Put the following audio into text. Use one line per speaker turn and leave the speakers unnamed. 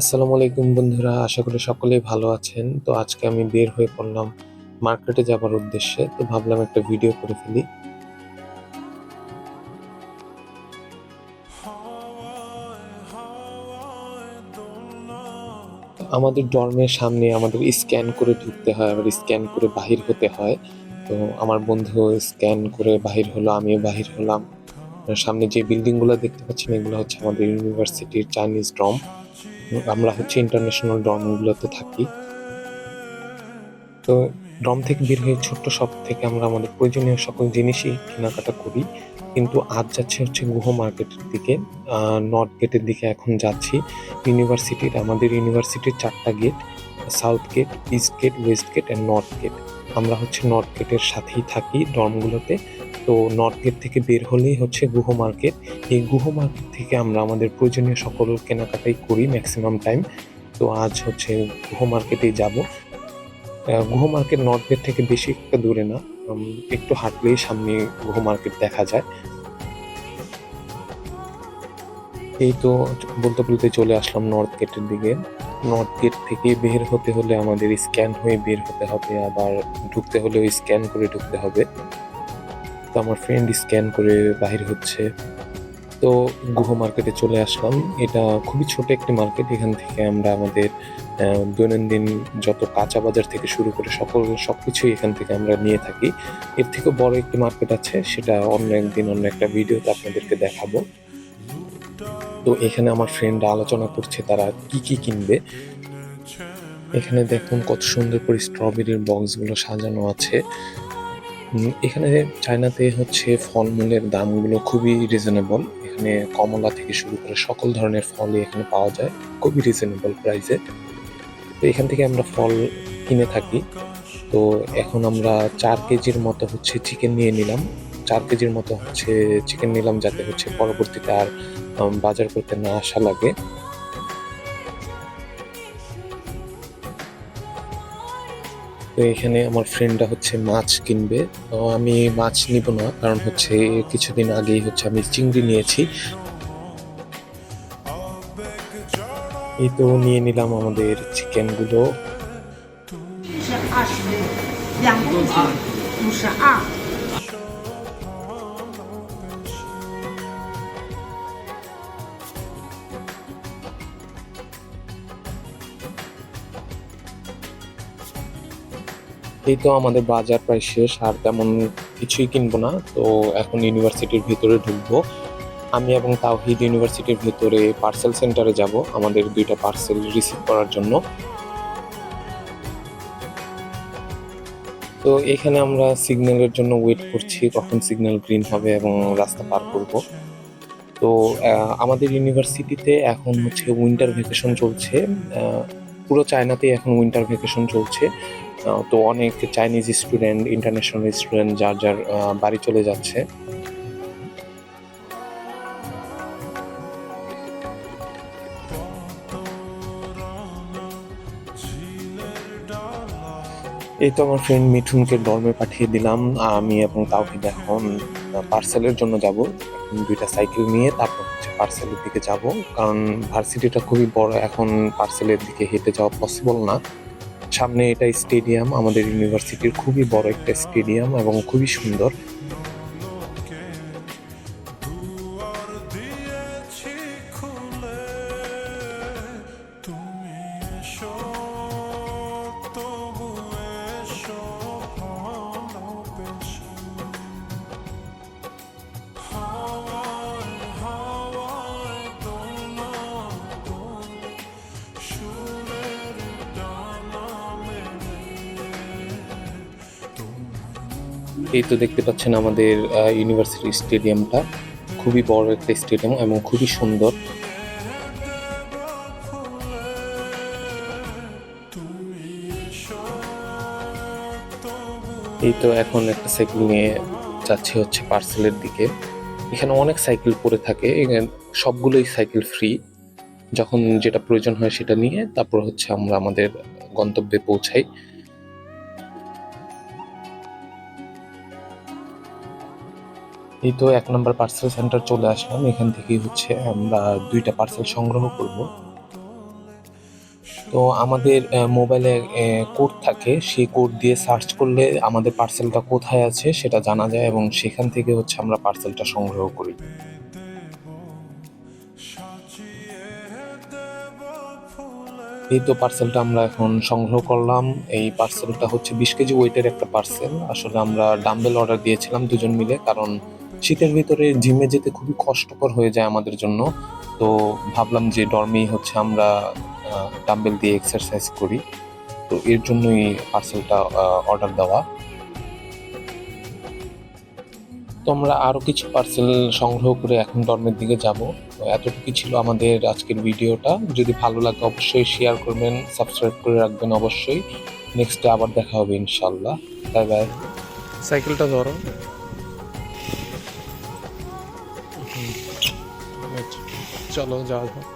আসসালামু আলাইকুম বন্ধুরা, আশা করি সকলেই ভালো আছেন। তো আজকে আমি বের হয়ে পড়লাম মার্কেটে যাবার উদ্দেশ্যে। তো ভাবলাম একটা ভিডিও করে ফেলি। আমাদের ডর্মের সামনে আমাদের স্ক্যান করে ঢুকতে হয়, আবার স্ক্যান করে বাহির হতে হয়। তো আমার বন্ধু স্ক্যান করে বাহির হলো, আমিও বাহির হলাম। সামনে যে বিল্ডিংগুলো দেখতে পাচ্ছেন, এগুলো হচ্ছে আমাদের ইউনিভার্সিটির চাইনিজ ড্রম আমরা হচ্ছে ইন্টারন্যাশনাল ড্রমগুলোতে থাকি। তো ড্রম থেকে বের হয়ে ছোট্ট শপ থেকে আমরা আমাদের প্রয়োজনীয় সকল জিনিসই কেনাকাটা করি। কিন্তু আজ যাচ্ছে হচ্ছে গুহ মার্কেটের দিকে নর্থ গেটের দিকে এখন যাচ্ছি। ইউনিভার্সিটির আমাদের ইউনিভার্সিটির চারটা gate south gate east gate west gate and north gate আমরা হচ্ছে নর্থ গেটের সাথেই থাকি ডর্মগুলোতে তো নর্থ গেট থেকে বের হলেই হচ্ছে গুহ মার্কেট এই গুহ মার্কেট থেকে আমরা আমাদের প্রয়োজনীয় সকল কেনাকাটাই করি ম্যাক্সিমাম টাইম তো আজ হচ্ছে গুহ মার্কেটেই যাব। গুহ মার্কেট নর্থ গেট থেকে বেশি একটা দূরে না। একটু হাঁটলেই সামনে গুহ মার্কেট দেখা যায়। এই তো বলতে বলতে চলে আসলাম নর্থ গেটের দিকে। নর্থ গেট থেকে বের হতে হলে আমাদের স্ক্যান হয়ে বের হতে হবে, আবার ঢুকতে হলেও স্ক্যান করে ঢুকতে হবে। তো আমার ফ্রেন্ড স্ক্যান করে বাহির হচ্ছে। তো গুহ মার্কেটে চলে আসলাম। এটা খুবই ছোট একটি মার্কেট এখান থেকে আমরা আমাদের দৈনন্দিন যত কাঁচা বাজার থেকে শুরু করে সকল সব কিছুই এখান থেকে আমরা নিয়ে থাকি। এর থেকেও বড় একটি মার্কেট আছে। সেটা অন্য একদিন অন্য একটা ভিডিওতে আপনাদেরকে দেখাবো। তো এখানে আমার ফ্রেন্ড আলোচনা করছে তারা কি কি কিনবে। এখানে দেখুন কত সুন্দর করে স্ট্রবেরির বক্সগুলো সাজানো আছে। এখানে চায়নাতে হচ্ছে ফলমূলের দামগুলো খুবই রিজনেবল এখানে কমলা থেকে শুরু করে সকল ধরনের ফলই এখানে পাওয়া যায়, খুবই রিজনেবল প্রাইসে তো এখান থেকে আমরা ফল কিনে থাকি। তো এখন আমরা চার কেজির মতো হচ্ছে চিকেন নিয়ে নিলাম। চার কেজির মতো হচ্ছে চিকেন নিলাম যাতে হচ্ছে পরবর্তীতে আর বাজার করতে না আসা লাগে। তো এখানে আমার ফ্রেন্ডরা হচ্ছে মাছ কিনবে। তো আমি মাছ নিব না, কারণ হচ্ছে কিছুদিন আগেই হচ্ছে আমি চিংড়ি নিয়েছি। এই তো নিয়ে নিলাম আমাদের চিকেনগুলো। এই তো আমাদের বাজার প্রায় শেষ, আর তেমন কিছুই কিনবো না। তো এখন ইউনিভার্সিটির ভিতরে ঢুকবো। আমি এবং তাওহিদ ইউনিভার্সিটির ভিতরে পার্সেল সেন্টারে যাব, আমাদের দুইটা পার্সেল রিসিভ করার জন্য। তো এখানে আমরা সিগন্যালের জন্য ওয়েট করছি, কখন সিগন্যাল গ্রিন হবে এবং রাস্তা পার করব। তো আমাদের ইউনিভার্সিটিতে এখন হচ্ছে উইন্টার ভ্যাকেশন চলছে। পুরো চায়নাতেই এখন উইন্টার ভ্যাকেশন চলছে। তো অনেক চাইনিজ স্টুডেন্ট ইন্টারন্যাশনাল স্টুডেন্ট যার যার বাড়ি চলে যাচ্ছে। এই তো আমার ফ্রেন্ড মিঠুনকে ডর্মে পাঠিয়ে দিলাম। আমি এবং তাওহিদ এখন পার্সেলের জন্য যাব। দুইটা সাইকেল নিয়ে তারপর হচ্ছে পার্সেলের দিকে যাব। কারণ ভার্সিটিটা খুবই বড়, এখন পার্সেলের দিকে হেঁটে যাওয়া পসিবল না। সামনে এটা স্টেডিয়াম আমাদের ইউনিভার্সিটির খুবই বড় একটা স্টেডিয়াম এবং খুবই সুন্দর। এই তো দেখতে পাচ্ছেন আমাদের ইউনিভার্সিটি স্টেডিয়ামটা খুবই বড় একটা স্টেডিয়াম এবং খুবই সুন্দর। এই তো এখন একটা সাইকেল নিয়ে যাচ্ছি হচ্ছে পার্সেলের দিকে। এখানে অনেক সাইকেল পড়ে থাকে সবগুলোই সাইকেল ফ্রি যখন যেটা প্রয়োজন হয় সেটা নিয়ে তারপর হচ্ছে আমরা আমাদের গন্তব্যে পৌঁছাই। এই তো এক নম্বর পার্সেল সেন্টার চলে আসলাম। এখান থেকে হচ্ছে আমরা দুইটা পার্সেল সংগ্রহ করব। তো আমাদের মোবাইলে কোড থাকে। সেই কোড দিয়ে সার্চ করলে আমাদের পার্সেলটা কোথায় আছে সেটা জানা যায় এবং সেখান থেকে হচ্ছে আমরা পার্সেলটা সংগ্রহ করি। এই তো পার্সেলটা আমরা এখন সংগ্রহ করলাম। এই পার্সেলটা হচ্ছে বিশ কেজি ওয়েটের একটা পার্সেল আসলে আমরা ডাম্বেল অর্ডার দিয়েছিলাম দুজন মিলে, কারণ শীতের ভিতরে জিমে যেতে খুবই কষ্টকর হয়ে যায় আমাদের জন্য। তো ভাবলাম যে ডর্মেই হচ্ছে আমরা ডাম্বেল দিয়ে এক্সারসাইজ করি। তো এর জন্যই পার্সেলটা অর্ডার দেওয়া। তো আমরা আরও কিছু পার্সেল সংগ্রহ করে এখন ডর্মের দিকে যাব। তো এতটুকু ছিল আমাদের আজকের ভিডিওটা যদি ভালো লাগে অবশ্যই শেয়ার করবেন সাবস্ক্রাইব করে রাখবেন অবশ্যই। নেক্সটে আবার দেখা হবে ইনশাল্লাহ। বাই বাই সাইকেলটা ধরো। চলো যাওয়া যাক